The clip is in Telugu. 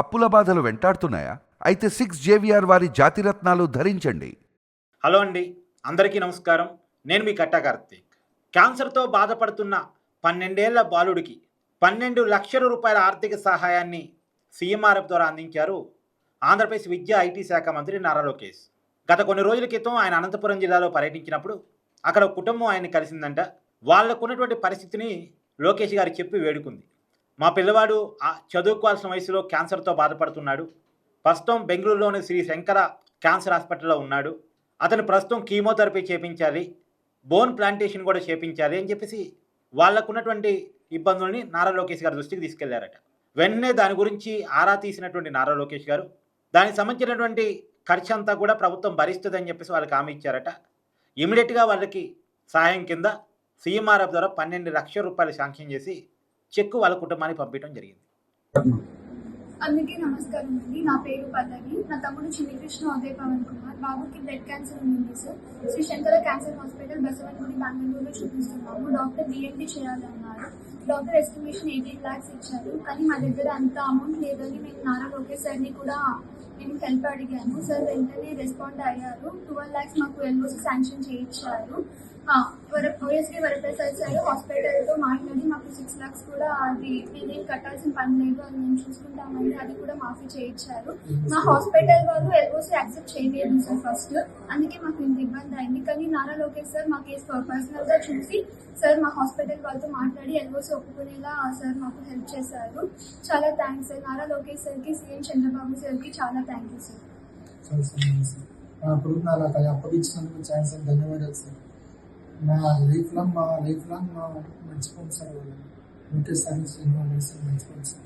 అప్పుల బాధలు వెంటాడుతున్నాయా? అయితే సిక్స్ జేవిఆర్ వారి జాతిరత్నాలు ధరించండి. హలో అండి. అందరికీ నమస్కారం. నేను మీ కట్టా కార్తీక్. క్యాన్సర్తో బాధపడుతున్న పన్నెండేళ్ళ బాలుడికి పన్నెండు లక్షల రూపాయల ఆర్థిక సహాయాన్ని సీఎంఆర్ఎఫ్ ద్వారా అందించారు ఆంధ్రప్రదేశ్ విద్యా ఐటీ శాఖ మంత్రి నారా లోకేష్. గత కొన్ని రోజుల క్రితం ఆయన అనంతపురం జిల్లాలో పర్యటించినప్పుడు అక్కడ కుటుంబం ఆయన్ని కలిసిందంట. వాళ్ళకున్నటువంటి పరిస్థితిని లోకేష్ గారు చెప్పి వేడుకుంది. మా పిల్లవాడు ఆ చదువుకోవాల్సిన వయసులో క్యాన్సర్తో బాధపడుతున్నాడు. ప్రస్తుతం బెంగళూరులోని శ్రీ శంకర క్యాన్సర్ హాస్పిటల్లో ఉన్నాడు. అతను ప్రస్తుతం కీమోథెరపీ చేపించాలి బోన్ ప్లాంటేషన్ కూడా చేపించాలి అని చెప్పేసి వాళ్ళకున్నటువంటి ఇబ్బందుల్ని నారా లోకేష్ గారి దృష్టికి తీసుకెళ్ళారట. వెంటనే దాని గురించి ఆరా తీసినటువంటి నారా లోకేష్ గారు దానికి సంబంధించినటువంటి ఖర్చు అంతా కూడా ప్రభుత్వం భరిస్తుందని చెప్పేసి వాళ్ళకి హామీ ఇచ్చారట. ఇమీడియట్గా వాళ్ళకి సహాయం కింద సీఎంఆర్ఎఫ్ ద్వారా పన్నెండు లక్షల రూపాయలు శాంక్షన్ చేసి చెక్కు వాళ్ళ కుటుంబానికి పంపించడం జరిగింది. అందుకే నమస్కారం అండి. నా పేరు పల్లవి. నా తమ్ముడు చిన్నకృష్ణ ఉదయ్ పవన్ కుమార్. బాబుకి బ్లడ్ క్యాన్సర్ ఉంది sir. Sri Shankara cancer hospital Basavanagudi బెంగళూరులో చూపిస్తున్నాము డాక్టర్ డిఎండి చేయాలన్నారు. డాక్టర్ ఎస్టిమేషన్ ఎయిటీన్ ల్యాక్స్ ఇచ్చారు. కానీ మా దగ్గర అంత అమౌంట్ లేదని మేము నారా లోకేష్ సార్ని కూడా నేను హెల్ప్ అడిగాను. సార్ వెంటనే రెస్పాండ్ అయ్యారు. ట్వెల్వ్ ల్యాక్స్ మాకు ఎల్ఓసి శాంక్షన్ చేయించారు. ఓఎస్డి వరప్రసాద్ సార్ హాస్పిటల్తో మాట్లాడారు. సిక్స్ లాక్స్ కూడా అది నేనేం కట్టాల్సిన పని లేదు అది మేము చూసుకుంటామని అది కూడా మాఫీ చేయించారు. మా హాస్పిటల్ వాళ్ళు ఎల్ఓసి యాక్సెప్ట్ చేయలేదు సార్ ఫస్ట్. అందుకే మాకు ఇంత ఇబ్బంది అయింది. కానీ నారా లోకేష్ సార్ మా కేసు పర్సనల్గా చూసి సార్ మా హాస్పిటల్ వాళ్ళతో మాట్లాడి ఎల్ఓసి ఒప్పుకునేలా సార్ మాకు హెల్ప్ చేశారు. చాలా థ్యాంక్స్ సార్. నారా లోకేష్ సార్కి సీఎం చంద్రబాబు సార్కి చాలా థ్యాంక్ యూ సార్. సార్ అప్పగించినందుకు సార్ ధన్యవాదాలు సార్. నా లైఫ్ లాంగ్ మా లైఫ్ లాంగ్ మా మర్చిపోను సార్ వాళ్ళు Muchas áreas de la naturaleza.